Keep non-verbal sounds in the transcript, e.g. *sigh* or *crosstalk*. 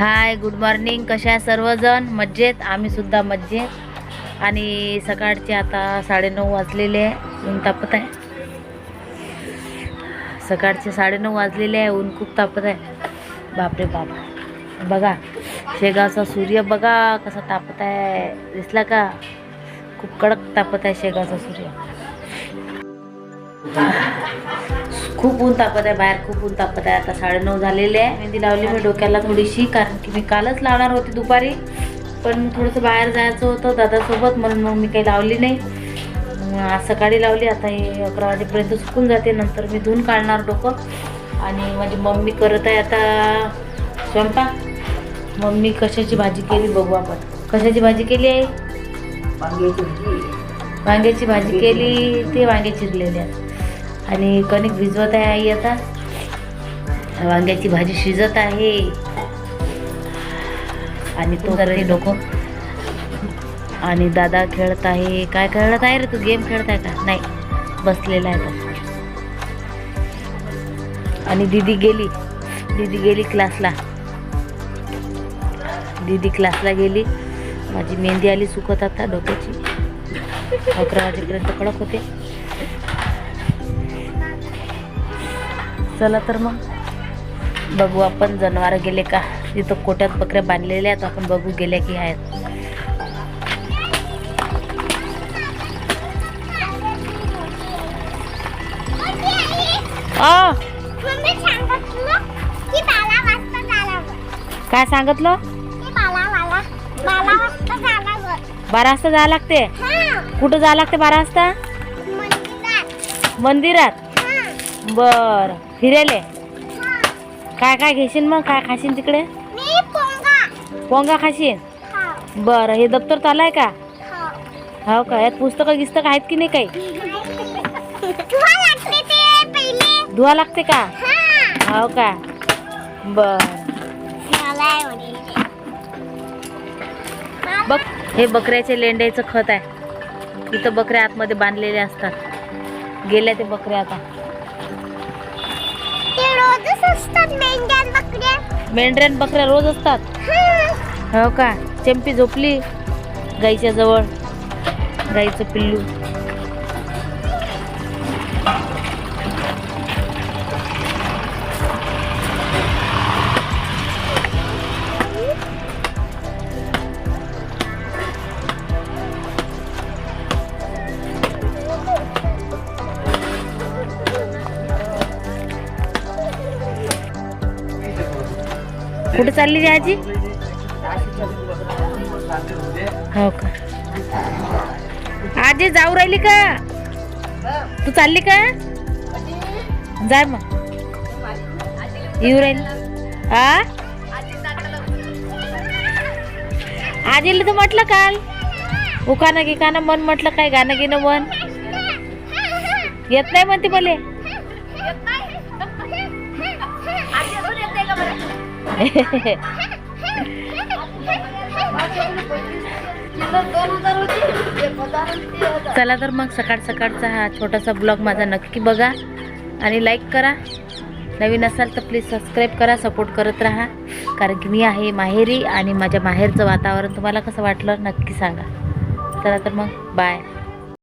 Hi good morning कशा आहे सर्वजण? मज्जेत आम्ही सुद्धा मज्जेत आणि सकाळचे आता साडेनऊ वाजलेले आहे. ऊन तापत आहे. सकाळचे साडेनऊ वाजलेले आहे. ऊन खूप तापत आहे. बापरे बाप. बघा शेगावचा सूर्य बघा कसा तापत आहे. दिसला का? खूप कडक तापत आहे शेगावचा सूर्य. खूप ऊन तापत आहे बाहेर खूप ऊन तापत आहे. आता साडेनऊ झालेले आहे. मेहंदी लावली मी डोक्याला थोडीशी कारण की मी कालच लावणार होती दुपारी. पण थोडंसं बाहेर जायचं होतं दादासोबत म्हणून मग मी काही लावली नाही. आज सकाळी लावली आता हे अकरा वाजेपर्यंत सुकून जाते. नंतर मी धुवून काढणार डोकं. आणि माझी मम्मी करत आहे आता स्वयंपाक. मम्मी कशाची भाजी केली बघू आपण. कशाची भाजी केली आहे वांग्याची भाजी केली ते वांगे चिरलेले आहेत. आणि कणिक भिजवत आहे आई आता. वांग्याची भाजी शिजत आहे. आणि तो तर डोकं. आणि दादा खेळत आहे. काय खेळत आहे रे तू? गेम खेळत आहे का? नाही. बसलेला आहे तो. आणि दीदी गेली. दीदी गेली क्लासला. दीदी क्लासला गेली. माझी मेहंदी आली सुकत आता डोक्याची. अकरा वाजेपर्यंत कडक होते. चला तर मग. बघू आपण जनावर गेले का? तिथं कोट्यात बकऱ्या बांधलेल्या आहेत. आपण बघू गेल्या की आहेत. काय सांगितलं? की बारा वाजता जायला लागते? हा. कुठं जायला लागते बारा वाजता? मंदिरात. मंदिरात? हा. बर. फिरायले काय काय घेशील मग? काय खाशील तिकडे? मी पोंगा. पोंगा खाशील? हा बरं हे दप्तर चालू आहे का? हा का? यात पुस्तकं गिस्तकं आहेत की नाही काही? धुवा लागते का? हा. का? बर. बघ हे बकऱ्याचे लेंड्याचं खत आहे. इथं बकऱ्या आतमध्ये बांधलेल्या असतात. गेल्या ते बकऱ्या आता. मेंढ्या बकऱ्या. बकऱ्या रोज असतात. हा. हो का? चंपी झोपली गाईच्या जवळ. गाईचं पिल्लू. कुठे चालली रे आजी? हो का? आजी जाऊ राहिली का? तू चालली का? जाय मग. येऊ राहिली. आ? आजीला तर म्हटलं काल? उकानं गिकानं मन म्हटलं काय गाणं गिणं मन? येत नाही म्हणते मले. *laughs* चला तर मग सकाळ सकाळचा हा छोटासा ब्लॉग माझा नक्की बघा आणि लाईक करा. नवीन असाल तर प्लीज सबस्क्राईब करा सपोर्ट करत राहा. कारण की मी आहे माहेरी आणि माझ्या माहेरचं वातावरण तुम्हाला कसं वाटलं नक्की सांगा. चला तर मग बाय